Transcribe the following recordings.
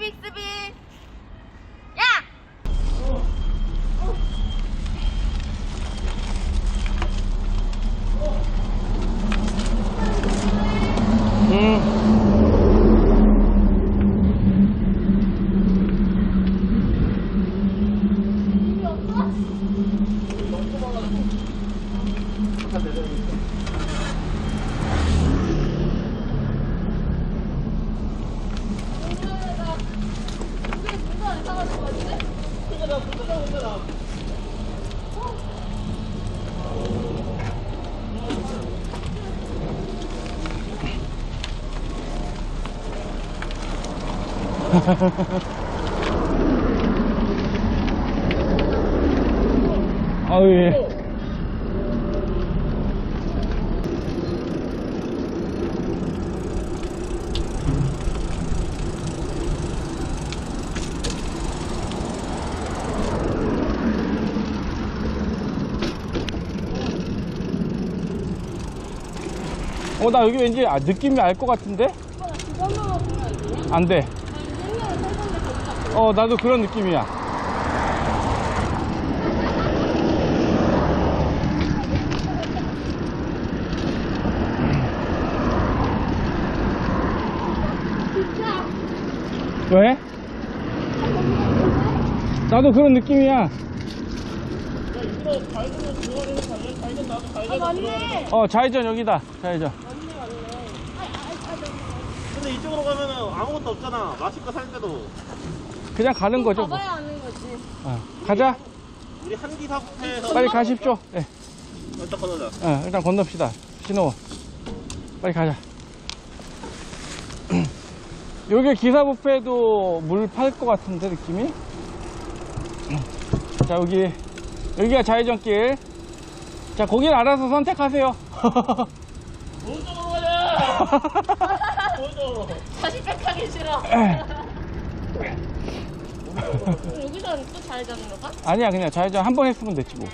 빅스비. 아유, 예. 어, 나 여기 왠지 아, 느낌이 알 것 같은데? 안 돼. 어, 나도 그런 느낌이야. 왜? 나도 그런 느낌이야. 아, 맞네. 어, 좌회전 여기다. 좌회전. 근데 이쪽으로 가면은 아무것도 없잖아. 마실 거 살 때도. 그냥 가는 거죠. 뭐. 가봐야 아는 거지. 어, 가자. 우리 한기 사부터에서 빨리 가십시오. 예. 일단 건너자. 어, 일단 건넙시다. 신호. 빨리 가자. 여기 기사 부페도 물 팔 것 같은데, 느낌이? 자, 여기. 여기가 좌회전길. 자, 거긴 알아서 선택하세요. 오른쪽으로 가자. 오른쪽으로. 다시 백하기 싫어. 여기서 또잘 잡는 거가? 아니야, 그냥 좌회전 한 번 했으면 됐지, 뭐.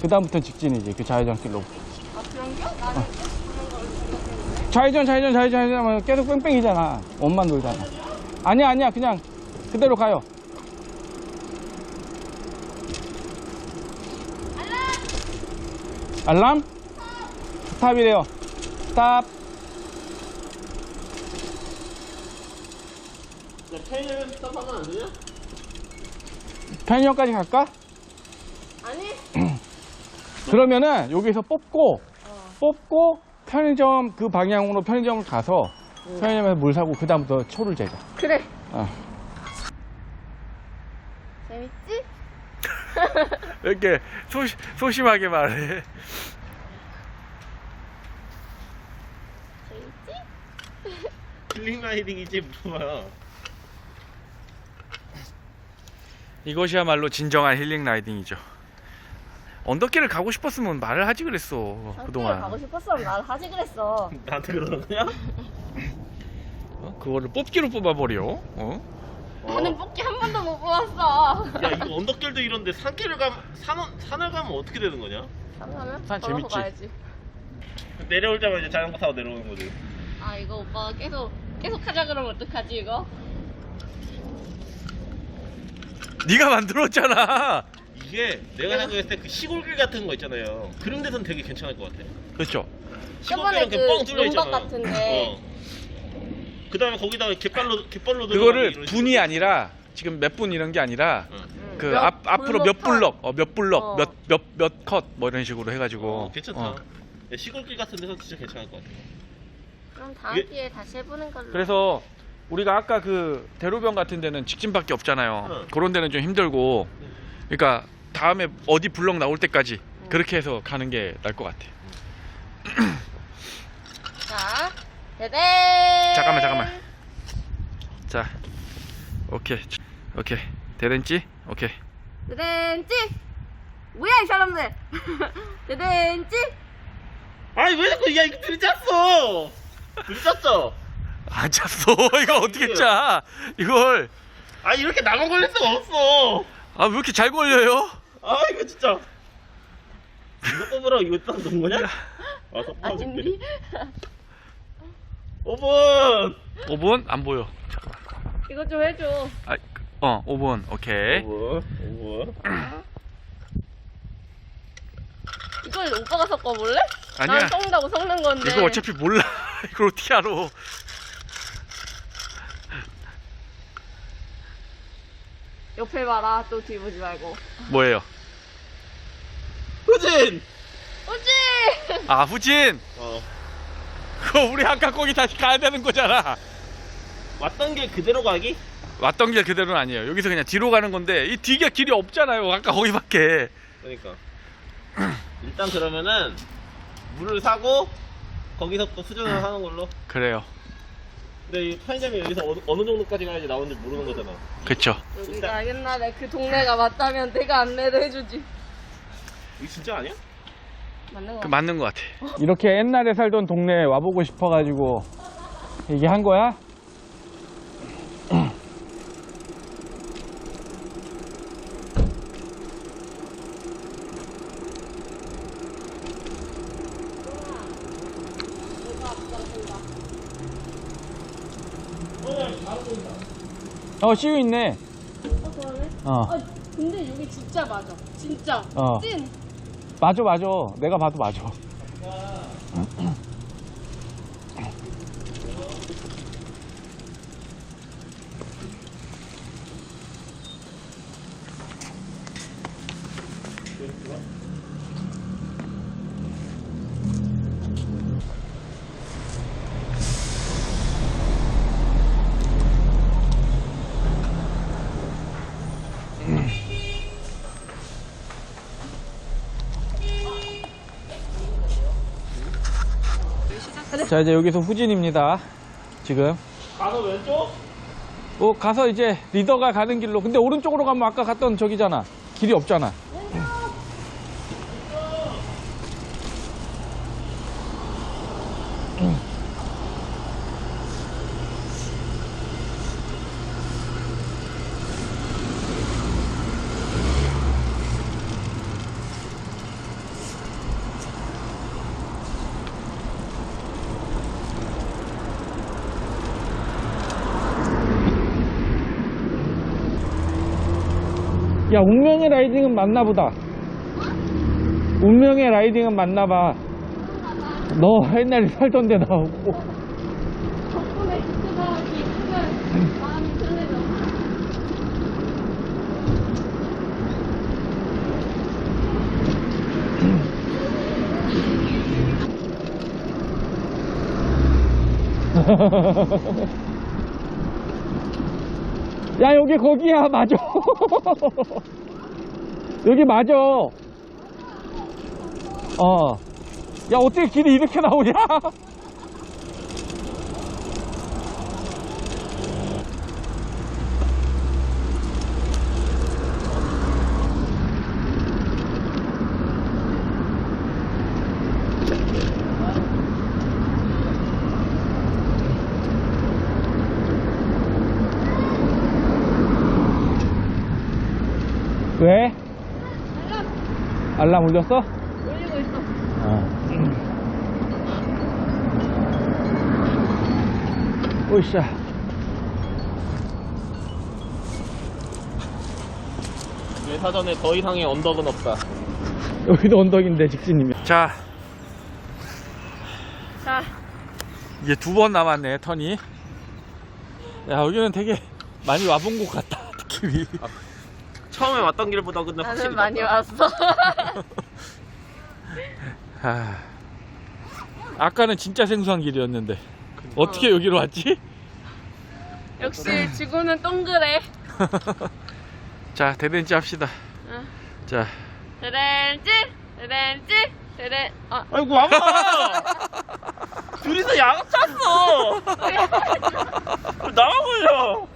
그 다음부터 직진이지, 그 좌회전길로. 아, 그런 겨? 나는 생각했는데. 좌회전, 좌회전, 좌회전, 좌회전 하면 계속 뺑뺑이잖아. 원만 돌잖아. 아니야, 아니야, 그냥 그대로 가요. 알람? 스탑이래요. 스탑. 야, 페이를 스탑하면 안 되냐? 편의점까지 갈까? 아니? 그러면은 여기서 뽑고, 뽑고 편의점 그 방향으로 편의점을 가서 편의점에서 물 사고 그 다음부터 초를 재자. 그래. 어. 재밌지? 왜 이렇게 소심, 소심하게 말해? 재밌지? 힐링 라이딩이지 물어봐요. 이것이야말로 진정한 힐링 라이딩이죠. 언덕길을 가고 싶었으면 말을 하지 그랬어 가고 그동안. 싶었으면 난 하지 그랬어. 나한테 그러는 거냐? 어? 그거를 뽑기로 뽑아버려. 어? 나는 뽑기 한 번도 못 뽑았어. 야, 이거 언덕길도 이런데 산길을 가면 산 산을 가면 어떻게 되는 거냐? 하면 산 재밌지? 가야지. 내려올 때만 이제 자전거 타고 내려오는 거지. 아 이거 오빠가 계속 계속 하자 그러면 어떡하지 이거? 네가 만들었잖아. 이게 내가 생각했을 때 그 시골길 같은 거 있잖아요. 그런 데선 되게 괜찮을 것 같아. 그렇죠. 저번에 시골길은 그뻥 뚫려 있잖아. 같은데. 어. 그다음에 거기다가 갯발로 갯발로 그거를 들어가고 이런 분이 아니라 지금 몇 분 이런 게 아니라. 응. 음, 그몇 앞, 앞으로 몇 블럭, 어, 몇 블럭, 어. 몇 몇 몇 컷 뭐 이런 식으로 해가지고. 어, 괜찮다. 어. 야, 시골길 같은 데서 진짜 괜찮을 것 같아. 그럼 다음 이게- 기회에 다시 해보는 걸로. 그래서 우리가 아까 그 대로변 같은 데는 직진밖에 없잖아요. 응. 그런 데는 좀 힘들고, 그러니까 다음에 어디 블럭 나올 때까지 그렇게 해서 가는 게 나을 것 같아. 자, 대대. 잠깐만, 잠깐만. 자, 오케이, 오케이, 대렌지, 오케이. 대댄지. 뭐야 이 사람들. 대댄지. 아니 왜 자꾸 야 이거 들이짰어? 들이짰죠? 안 찼어. 이거 어떻게 짜? 이걸 아 이렇게 나만 걸릴 수가 없어. 아 왜 이렇게 잘 걸려요? 아 이거 진짜. 이거 뽑으라고 이거 딱 넣은 거냐? 아, 섭섭하게. 아닌디? 5분. 5분? 안 보여. 이거 좀 해줘. 아, 어, 5분. 오케이. 오브 오브 이걸 오빠가 섞어 볼래? 아니야. 난 섞는다고 섞는 건데. 이거 어차피 몰라. 이걸 어떻게 알아? 옆에 봐라. 또 뒤보지 말고. 뭐예요? 후진 오지! 아, 후진! 어 그거 우리 아까 거기 다시 가야 되는 거잖아. 왔던 길 그대로 가기 왔던 길 그대로는 아니에요. 여기서 그냥 뒤로 가는 건데, 이 뒤가 길이 없잖아요. 아까 거기밖에. 그러니까 일단 그러면은 물을 사고 거기서 또 수전을 하는 걸로 그래요. 근데 이 편의점이 여기서 어느, 어느 정도까지 가야지 나오는지 모르는 거잖아 그쵸. 여기가 옛날에 그 동네가 맞다면 내가 안내를 해주지. 이거 진짜 아니야? 맞는 거 그 같아. 맞는 것 같아. 이렇게 옛날에 살던 동네에 와보고 싶어가지고, 이게 한 거야? 어, 씨유 있네. 어, 그러네. 어. 아, 근데 여기 진짜 맞아. 진짜. 어. 찐. 맞아, 맞아. 내가 봐도 맞아. 자, 이제 여기서 후진입니다. 지금. 가서 왼쪽? 어, 가서 이제 리더가 가는 길로. 근데 오른쪽으로 가면 아까 갔던 저기잖아. 길이 없잖아. 야, 운명의 라이딩은 맞나 보다. 운명의 라이딩은 맞나 봐. 너 옛날에 살던 데 나오고. 덕분에 그때가 기쁘면 마음이 편해져. 야, 여기 거기야. 맞아. 여기 맞아. 어. 야, 어떻게 길이 이렇게 나오냐? 왜? 알람 울렸어? 올리고 있어. 오이샤. 내 사전에 더 이상의 언덕은 없다 여기도 언덕인데 직진이면. 자, 자, 이제 두 번 남았네 턴이. 야 여기는 되게 많이 와본 곳 같다 느낌이. 처음에 왔던 길보다 근데 확실히 나는 많이 낫다. 왔어. 아, 아까는 진짜 생소한 길이었는데 어떻게 여기로 왔지? 역시 지구는 동그래. 자 대댄지 합시다. 응. 자, 드렌지, 드렌지, 드렌. 아, 아이고 와봐 둘이서 야간 찼어 나가보자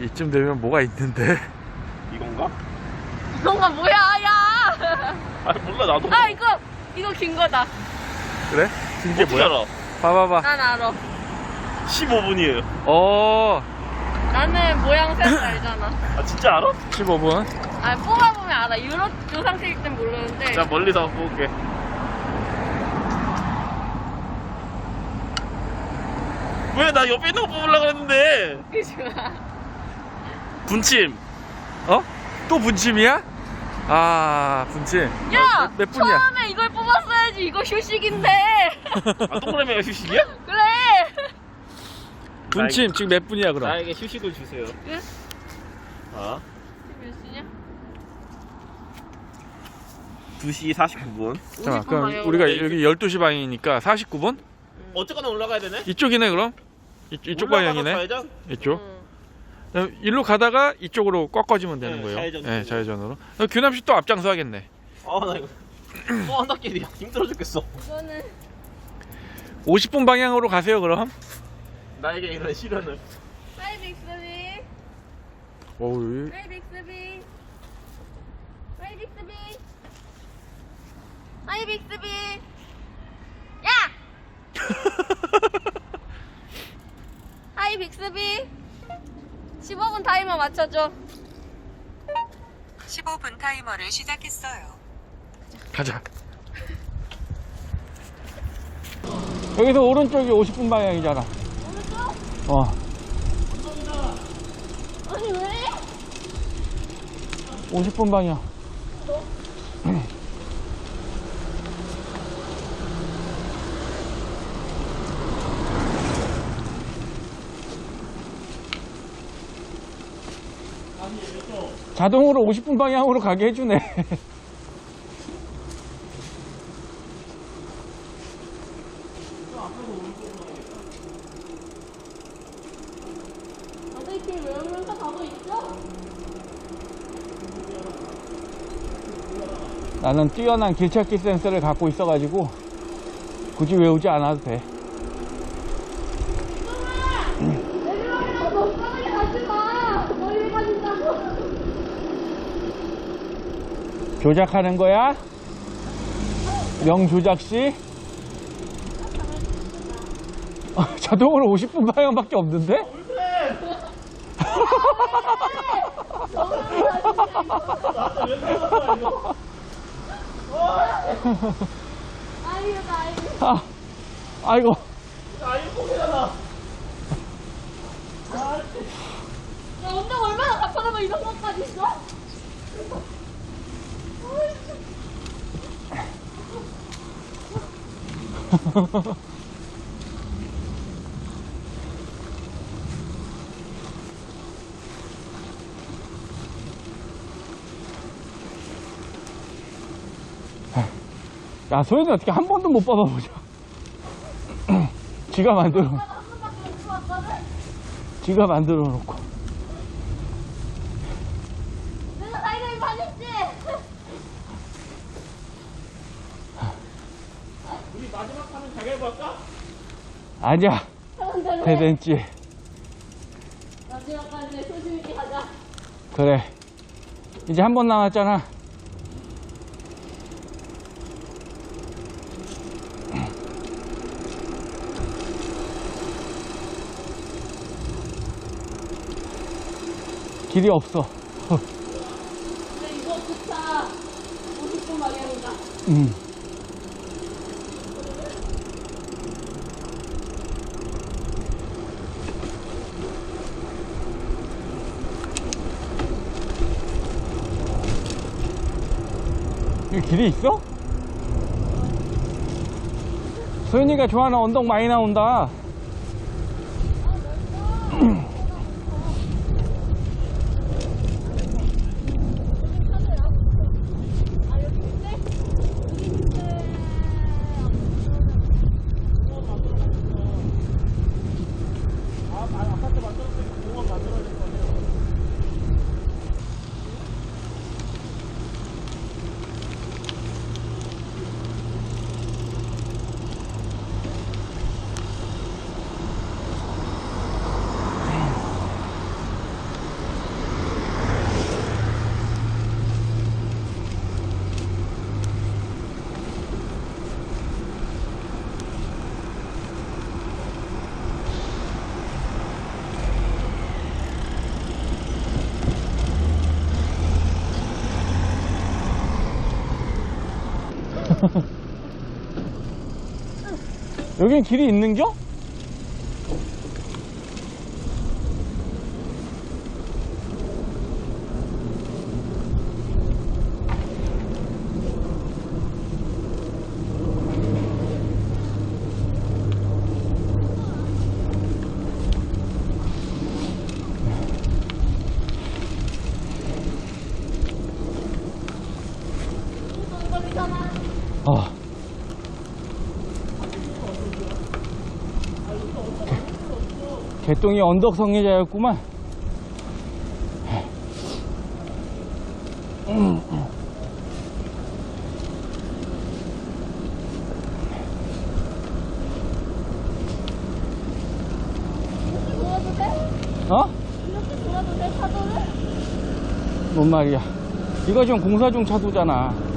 이쯤 되면 뭐가 있는데. 이건가? 이건가 뭐야, 야! 아 몰라 나도 아, 이거, 이거 긴 거다. 그래? 이게 뭐야? 봐봐봐. 난 알아. 15분이에요 어, 나는 모양 센스 알잖아. 아 진짜 알아? 15분. 아, 뽑아보면 알아. 이런, 요 상태일 땐 모르는데. 자 멀리서 볼게 왜 나 옆에 있는 거 뽑으려고 했는데 그지 마. 분침 어? 또 분침이야? 아 분침. 야! 몇, 몇 분이야? 처음에 이걸 뽑았어야지. 이거 휴식인데. 아 동그라미가 휴식이야? 그래. 분침 지금 몇 분이야 그럼? 나에게 휴식을 주세요 응? 아몇 시냐? 2시 49분 자 50분 그럼 우리가 네, 여기 12시 방이니까 49분? 어쨌거나 올라가야 되네 이쪽이네 그럼? 이, 이쪽 올라가서 방향이네? 이쪽? 응. 어, 일로 가다가 이쪽으로 꺾어지면 되는 네, 거예요. 좌회전으로. 네, 좌회전으로. 어, 규남 씨 또 앞장서 하겠네. 아 나 이거 또 한 바퀴 힘들어 죽겠어 이거는 50분 방향으로 가세요, 그럼. 나에게 이런 시련을 하이 빅스비. 어우, 하이 빅스비. 하이 빅스비. 하이 빅스비. 야! 하이 빅스비. 15분 타이머 맞춰줘. 15분 타이머를 시작했어요. 가자. 여기서 오른쪽이 50분 방향이잖아. 오른쪽? 어. 아니 왜? 50분 방향. 자동으로 50분 방향으로 가게 해주네. 나는 뛰어난 길찾기 센서를 갖고 있어가지고 굳이 외우지 않아도 돼. 내려와! 너 빨리 가지 마! 멀리 가진다고! 조작하는 거야? 명조작 씨? 아, 자동으로 50분 방향밖에 없는데? 아, 아이고. 야 운동 얼마나 가파르면 이런 것까지 있어? 야, 소연이 어떻게 한 번도 못 받아보자. 지가 만들어? 지가 만들어 놓고. 내가 가위바위보 하겠지? 우리 마지막 판은 가위바위보 할까? 아니야, 대댄지. 마지막까지 소신 있게 가자 그래. 이제 한 번 남았잖아. 길이 없어. 근데 이거 좋다 50분 방향이다 음. 길이 있어? 소연이가 좋아하는 언덕 많이 나온다. 아 여기 밑에? 여기 밑에 아, 아 아파트 만들었으니까 공원 만들어야 될 거 아니야 여긴 길이 있는겨? 개똥이 언덕 성애자였구만. 어? 이렇게 돌아도 돼, 차도를? 뭔 말이야. 이거 지금 공사 중 차도잖아.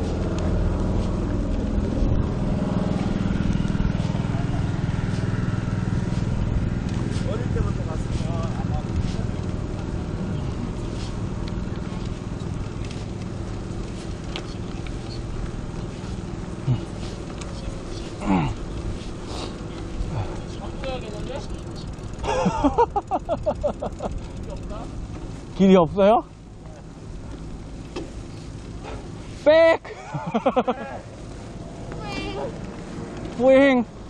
길이 없어요? 백! 뿌잉!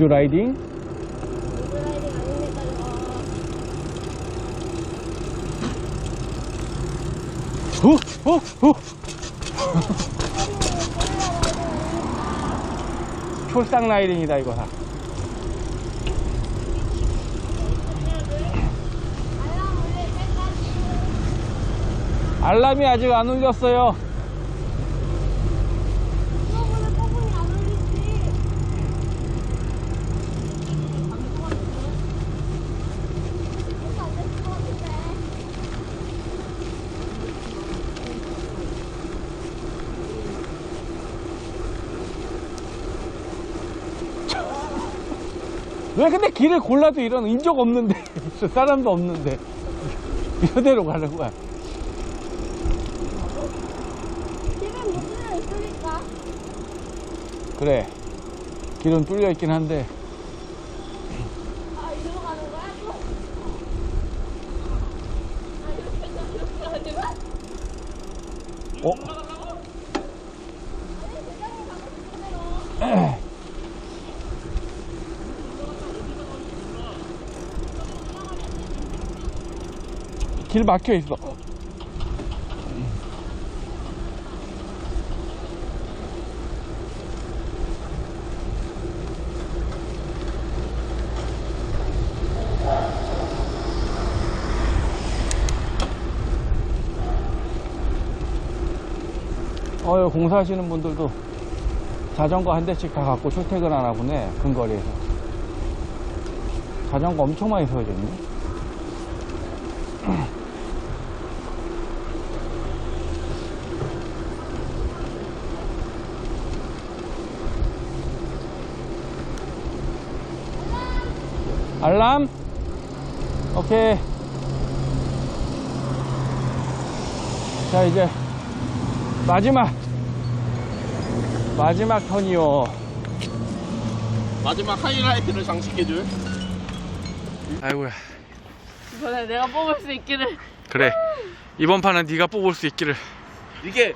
음주 라이딩? 후! 후! 후! 촐싹 라이딩이다 이거 다. 알람이 아직 안 울렸어요. 왜 근데 길을 골라도 이런 인적 없는데 사람도 없는데 이대로 가는 거야 길은 못 들려 있으니까. 그래 길은 뚫려 있긴 한데 아, 이리로 가는 거야, 또? 아, 이렇게, 이렇게 가는 거야? 어? 길 막혀 있어. 어, 여기 공사하시는 분들도 자전거 한 대씩 다 갖고 출퇴근하나 보네, 근거리에서. 자전거 엄청 많이 세워졌네. 알람? 오케이. 자, 이제 마지막. 마지막 턴이요. 마지막 하이라이트를 장식해줄. 아이고야. 이번에 내가 뽑을 수 있기를. 그래. 이번 판은 네가 뽑을 수 있기를. 이게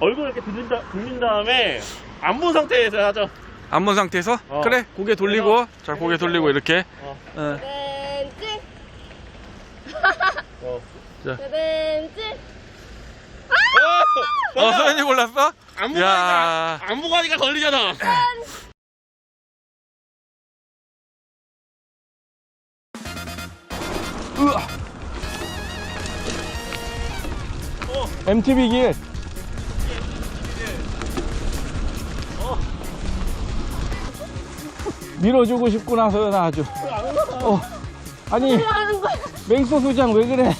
얼굴 이렇게 돌린, 다, 돌린 다음에 안 본 상태에서 하죠. 안 본 상태에서? 어. 그래. 고개 돌리고. 자, 고개 돌리고 이렇게. 어. 어. 벤지, 어. 벤지. 어, 서현이 골랐어? 안 야. 보가니까 안 보가니까 걸리잖아. 으아. MTV 길. 밀어주고 싶구나, 서연아, 아주. 어. 아니. 맹소 소장 왜 그래?